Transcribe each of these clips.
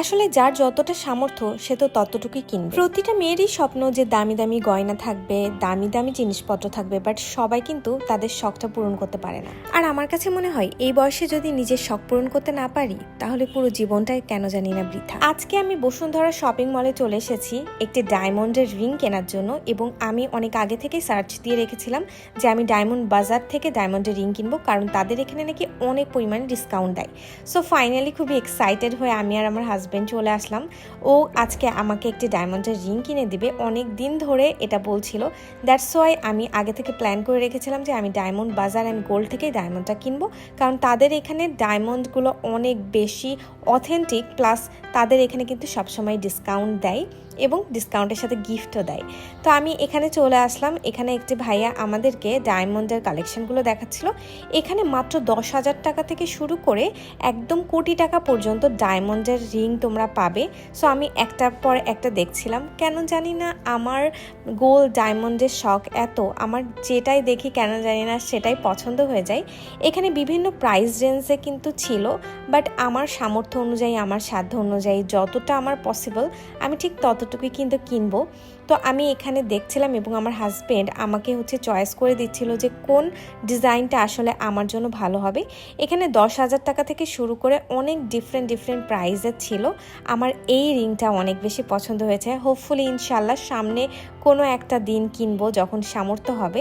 আসলে যার যতটা সামর্থ্য, সে তো ততটুকুই কিনবে। প্রতিটা মেয়েরই স্বপ্ন যে দামি দামি গয়না থাকবে, দামি দামি জিনিসপত্র থাকবে বাট সবাই কিন্তু তাদের শখটা পূরণ করতে পারে না। আর আমার কাছে মনে হয়, এই বয়সে যদি নিজের শখ পূরণ করতে না পারি, তাহলে পুরো জীবনটাই কেন জানি না বৃথা। আজকে আমি বসুন্ধরা শপিং মলে চলে এসেছি, একটি ডায়মন্ডের রিং কেনার জন্য, এবং আমি অনেক আগে থেকে সার্চ দিয়ে রেখেছিলাম যে আমি ডায়মন্ড বাজার থেকে ডায়মন্ডের রিং কিনবো, কারণ তাদের এখানে নাকি অনেক পরিমাণে ডিসকাউন্ট দেয়। সো ফাইনালি খুবই এক্সাইটেড হয়ে আমি আর আমার হাজব্যান্ড চলে আসলাম। ও আজকে আমাকে একটি ডায়মন্ডের রিং কিনে দিবে। অনেক দিন ধরে এটা বলছিল। দ্যাটস ওয়াই আমি আগে থেকে প্ল্যান করে রেখেছিলাম যে আমি ডায়মন্ড বাজার অ্যান্ড গোল্ড থেকেই ডায়মন্ডটা কিনবো। কারণ তাদের এখানে ডায়মন্ডগুলো অনেক বেশি অথেন্টিক প্লাস তাদের এখানে কিন্তু সবসময় ডিসকাউন্ট দেয়। এবং ডিসকাউন্টের সাথে গিফটও দেয়। তো আমি এখানে চলে আসলাম। এখানে একটি ভাইয়া আমাদেরকে ডায়মন্ডের কালেকশনগুলো দেখাচ্ছিল। এখানে মাত্র দশ হাজার টাকা থেকে শুরু করে একদম কোটি টাকা পর্যন্ত ডায়মন্ডের রিং তোমরা পাবে। সো আমি একটার পর একটা দেখছিলাম। কেন জানি না আমার গোল ডায়মন্ডের শখ এত। আমার যেটাই দেখি কেন জানি না সেটাই পছন্দ হয়ে যায়। এখানে বিভিন্ন প্রাইস রেঞ্জে কিন্তু ছিল বাট আমার সামর্থ্য অনুযায়ী, আমার সাধ্য অনুযায়ী যতটা আমার পসিবল আমি ঠিক ততটুকুই কিন্তু কিনবো। তো আমি এখানে দেখছিলাম এবং আমার হাজব্যান্ড আমাকে হচ্ছে চয়েস করে দিচ্ছিল যে কোন ডিজাইনটা আসলে আমার জন্য ভালো হবে। এখানে দশ হাজার টাকা থেকে শুরু করে অনেক ডিফারেন্ট ডিফারেন্ট প্রাইজের ছিল। আমার এই রিংটা অনেক বেশি পছন্দ হয়েছে। হোপফুলি ইনশাল্লাহ সামনে কোনো একটা দিন কিনবো যখন সামর্থ্য হবে।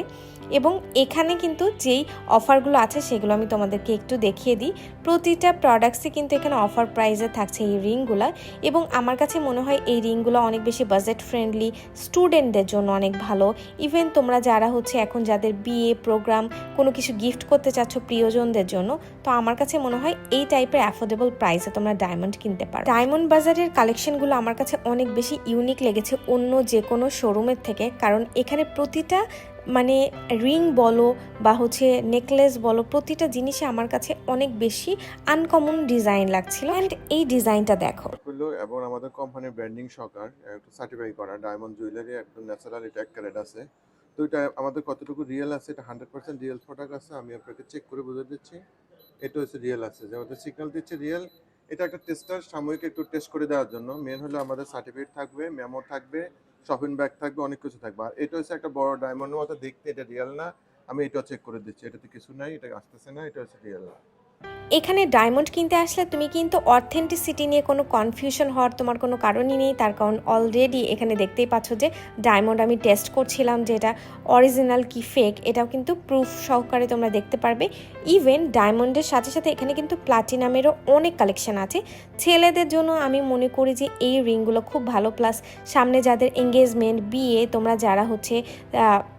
এবং এখানে কিন্তু যেই অফারগুলো আছে সেগুলো আমি তোমাদেরকে একটু দেখিয়ে দিই। প্রতিটা প্রোডাক্টসই কিন্তু এখানে অফার প্রাইসে থাকছে এই রিংগুলো এবং আমার কাছে মনে হয় এই রিংগুলো অনেক বেশি বাজেট ফ্রেন্ডলি স্টুডেন্টদের জন্য অনেক ভালো। ইভেন তোমরা যারা হচ্ছে এখন যাদের বিয়ে প্রোগ্রাম কোনো কিছু গিফট করতে চাচ্ছ প্রিয়জনদের জন্য, তো আমার কাছে মনে হয় এই টাইপের অ্যাফোর্ডেবল প্রাইসে তোমরা ডায়মন্ড কিনতে পারো। ডায়মন্ড বাজারের কালেকশনগুলো আমার কাছে অনেক বেশি ইউনিক লেগেছে অন্য যে কোনো শোরুমের থেকে, কারণ এখানে প্রতিটা মানে রিং বলো বা হচ্ছে নেকলেস বলো, প্রতিটা জিনিসে আমার কাছে অনেক বেশি আনকমন ডিজাইন লাগছিল। অ্যান্ড এই ডিজাইনটা দেখো। এবং আমাদের কোম্পানির ব্র্যান্ডিং সরকার সার্টিফাই করা ডায়মন্ড জুয়েলারি একদম ন্যাচারাল এটা ক্যারেট আছে। তো এটা আমাদের কতটুকু রিয়েল আছে, এটা হান্ড্রেড পার্সেন্ট রিয়েল প্রোডাক্ট আছে, আমি আপনাকে চেক করে বুঝে দিচ্ছি। এটা হচ্ছে রিয়েল আছে যে আমাদের সিগন্যাল দিচ্ছে রিয়েল এটা একটা টেস্টার সাময়িক একটু টেস্ট করে দেওয়ার জন্য। মেন হলো আমাদের সার্টিফিকেট থাকবে মেমো থাকবে শপিং ব্যাগ থাকবে, অনেক কিছু থাকবে। আর এটা হচ্ছে একটা বড় ডায়মন্ড মতো দেখতে এটা রিয়েল না। আমি এটাও চেক করে দিচ্ছি, এটাতে কিছু নাই, এটা আসতেছে না, এটা হচ্ছে রিয়েল না। এখানে ডায়মন্ড কিনতে আসলে তুমি কিন্তু অথেন্টিসিটি নিয়ে কোনো কনফিউশন হওয়ার তোমার কোনো কারণই নেই, তার কারণ অলরেডি এখানে দেখতেই পাচ্ছ যে ডায়মন্ড আমি টেস্ট করছিলাম যে এটা অরিজিনাল কি ফেক এটাও কিন্তু প্রুফ সহকারে তোমরা দেখতে পারবে। ইভেন ডায়মন্ডের সাথে সাথে এখানে কিন্তু প্লাটিনামেরও অনেক কালেকশন আছে। ছেলেদের জন্য আমি মনে করি যে এই রিংগুলো খুব ভালো প্লাস সামনে যাদের এঙ্গেজমেন্ট বিয়ে, তোমরা যারা হচ্ছে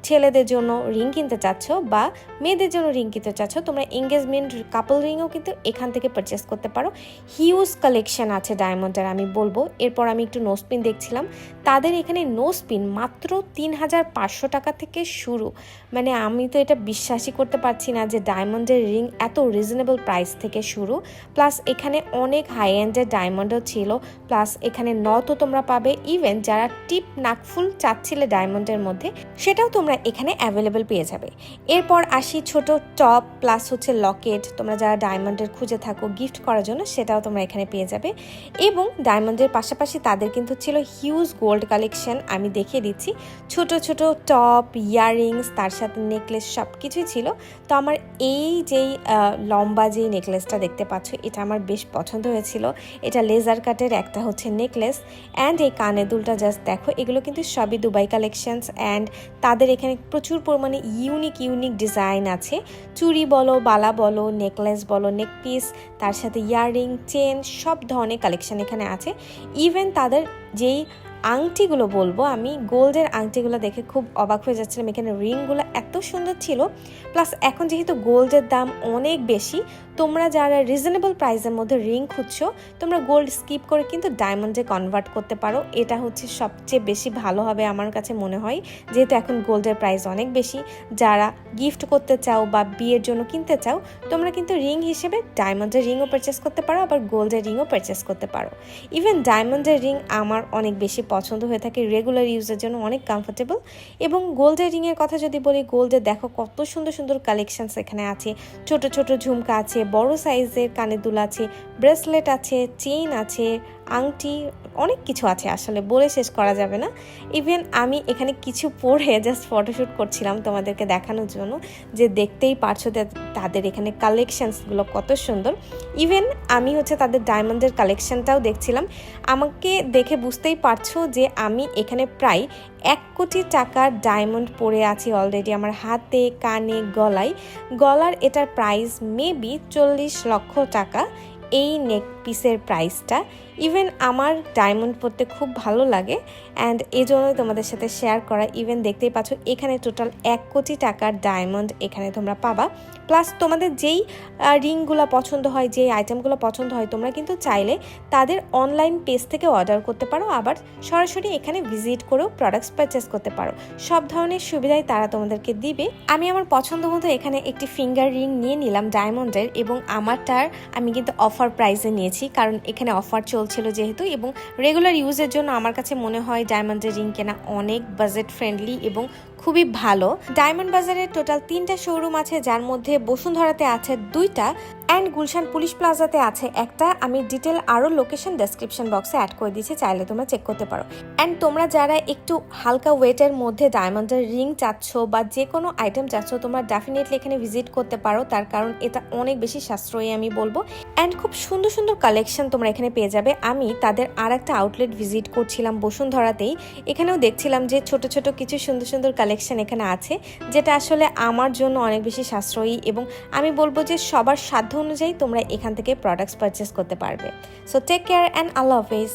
ছেলেদের জন্য রিং কিনতে চাচ্ছ বা মেয়েদের জন্য রিং কিনতে চাচ্ছ, তোমরা এঙ্গেজমেন্ট কাপল রিংও কিন্তু এখান থেকে পারচেস করতে পারো। হিউজ কালেকশন আছে ডায়মন্ডের আমি বলব। এরপর আমি একটু নোসপিন দেখছিলাম। তাদের এখানে নো স্পিন মাত্র তিন হাজার পাঁচশো টাকা থেকে শুরু। মানে আমি তো এটা বিশ্বাসই করতে পারছি না যে ডায়মন্ডের রিং এত রিজনেবল প্রাইস থেকে শুরু। প্লাস এখানে অনেক হাই এন্ডের ডায়মন্ডও ছিল। প্লাস এখানে নথও তোমরা পাবে। ইভেন যারা টিপ নাকফুল চাচ্ছিলে ডায়মন্ডের মধ্যে, সেটাও তোমরা এখানে অ্যাভেলেবেল পেয়ে যাবে। এরপর আসি ছোট টপ প্লাস হচ্ছে লকেট তোমরা যারা ডায়মন্ডের খুঁজে থাকো গিফট করার জন্য, সেটাও তোমরা এখানে পেয়ে যাবে। এবং ডায়মন্ডের পাশাপাশি তাদের কিন্তু ছিল হিউজ গোল্ড কালেকশন আমি দেখিয়ে দিচ্ছি। ছোট ছোট টপ ইয়াররিংস তার সাথে নেকলেস সব কিছুই ছিল। তো আমার এই যেই লম্বা যেই নেকলেসটা দেখতে পাচ্ছ, এটা আমার বেশ পছন্দ হয়েছিল। এটা লেজার কাটের একটা হচ্ছে নেকলেস অ্যান্ড এই কানে দুলটা জাস্ট দেখো, এগুলো কিন্তু সবই দুবাই কালেকশনস অ্যান্ড তাদের এখানে প্রচুর পরিমাণে ইউনিক ইউনিক ডিজাইন আছে। চুড়ি বলো, বালা বলো নেকলেস বলো নেকপিস তার সাথে ইয়াররিং চেন সব ধরনের কালেকশন এখানে আছে। ইভেন তাদের যেই আংটিগুলো বলব, আমি গোল্ডের আংটিগুলো দেখে খুব অবাক হয়ে যাচ্ছিলাম। এখানে রিংগুলো এত সুন্দর ছিল, প্লাস এখন যেহেতু গোল্ডের দাম অনেক বেশি, তোমরা যারা রিজনেবল প্রাইসের মধ্যে রিং খুঁজছো, তোমরা গোল্ড স্কিপ করে কিন্তু ডায়মন্ডে কনভার্ট করতে পারো। এটা হচ্ছে সবচেয়ে বেশি ভালো হবে আমার কাছে মনে হয়, যেহেতু এখন গোল্ডের প্রাইস অনেক বেশি। যারা গিফট করতে চাও বা বিয়ের জন্য কিনতে চাও, তোমরা কিন্তু রিং হিসেবে ডায়মন্ডের রিংও পারচেস করতে পারো, আবার গোল্ডের রিংও পারচেস করতে পারো। ইভেন ডায়মন্ডের রিং আমার অনেক বেশি পছন্দ হয়ে থাকে রেগুলার ইউজের জন্য অনেক কমফোর্টেবল এবং গোল্ডের রিংয়ের কথা যদি বলি গোল্ডে দেখো কত সুন্দর সুন্দর কালেকশানস এখানে আছে। ছোট ছোট ঝুমকা আছে, বড় সাইজের কানের দুল আছে ব্রেসলেট আছে চেইন আছে, আংটি অনেক কিছু আছে, আসলে বলে শেষ করা যাবে না। ইভেন আমি এখানে কিছু পরে জাস্ট ফটোশ্যুট করছিলাম তোমাদেরকে দেখানোর জন্য, যে দেখতেই পারছ তাদের এখানে কালেকশানসগুলো কত সুন্দর। ইভেন আমি হচ্ছে তাদের ডায়মন্ডের কালেকশনটাও দেখছিলাম। আমাকে দেখে বুঝতেই পারছ যে আমি এখানে প্রায় এক কোটি টাকার ডায়মন্ড পরে আছি অলরেডি আমার হাতে, কানে, গলায়। গলার এটার প্রাইস মেবি চল্লিশ লক্ষ টাকা। এই নেক পিসের প্রাইসটা ইভেন আমার ডায়মন্ড পরতে খুব ভালো লাগে অ্যান্ড এই জন্যই তোমাদের সাথে শেয়ার করা ইভেন দেখতেই পাচ্ছ এখানে টোটাল এক কোটি টাকার ডায়মন্ড এখানে তোমরা পাবা প্লাস তোমাদের যেই রিংগুলো পছন্দ হয়, যেই আইটেমগুলো পছন্দ হয়, তোমরা কিন্তু চাইলে তাদের অনলাইন পেজ থেকে অর্ডার করতে পারো, আবার সরাসরি এখানে ভিজিট করেও প্রোডাক্টস পারচেস করতে পারো। সব ধরনের সুবিধাই তারা তোমাদেরকে দিবে। আমি আমার পছন্দ মতো এখানে একটি ফিঙ্গার রিং নিয়ে নিলাম ডায়মন্ডের এবং আমারটার আমি কিন্তু অফার প্রাইসে নিয়েছি। কারণ এখানে অফার চলছিল যেহেতু এবং রেগুলার ইউজের জন্য আমার কাছে মনে হয় ডায়মন্ডের রিং কেনা অনেক বাজেট ফ্রেন্ডলি এবং খুবই ভালো। ডায়মন্ড বাজারে টোটাল তিনটা শোরুম আছে, যার মধ্যে বসুন্ধরাতে আছে দুইটা অ্যান্ড গুলশান পুলিশ প্লাজাতে আছে একটা। আমি ডিটেল আরও লোকেশন ডেসক্রিপশন বক্সে অ্যাড করে দিয়েছি, চাইলে তোমরা চেক করতে পারো। অ্যান্ড তোমরা যারা একটু হালকা ওয়েটের মধ্যে ডায়মন্ডের রিং চাচ্ছ বা যে কোনো আইটেম চাচ্ছ, তোমরা ডেফিনেটলি এখানে ভিজিট করতে পারো। তার কারণ এটা অনেক বেশি সাশ্রয়ী আমি বলব। অ্যান্ড খুব সুন্দর সুন্দর কালেকশন তোমরা এখানে পেয়ে যাবে। আমি তাদের আর একটা আউটলেট ভিজিট করছিলাম বসুন্ধরাতেই। এখানেও দেখছিলাম যে ছোট ছোট কিছু সুন্দর সুন্দর কালেকশন এখানে আছে, যেটা আসলে আমার জন্য অনেক বেশি সাশ্রয়ী এবং আমি বলব যে সবার সাধ্য অনুযায়ী তোমরা এখান থেকে প্রোডাক্টস পারচেস করতে পারবে। সো টেক কেয়ার অ্যান্ড আল্লাহ হাফেজ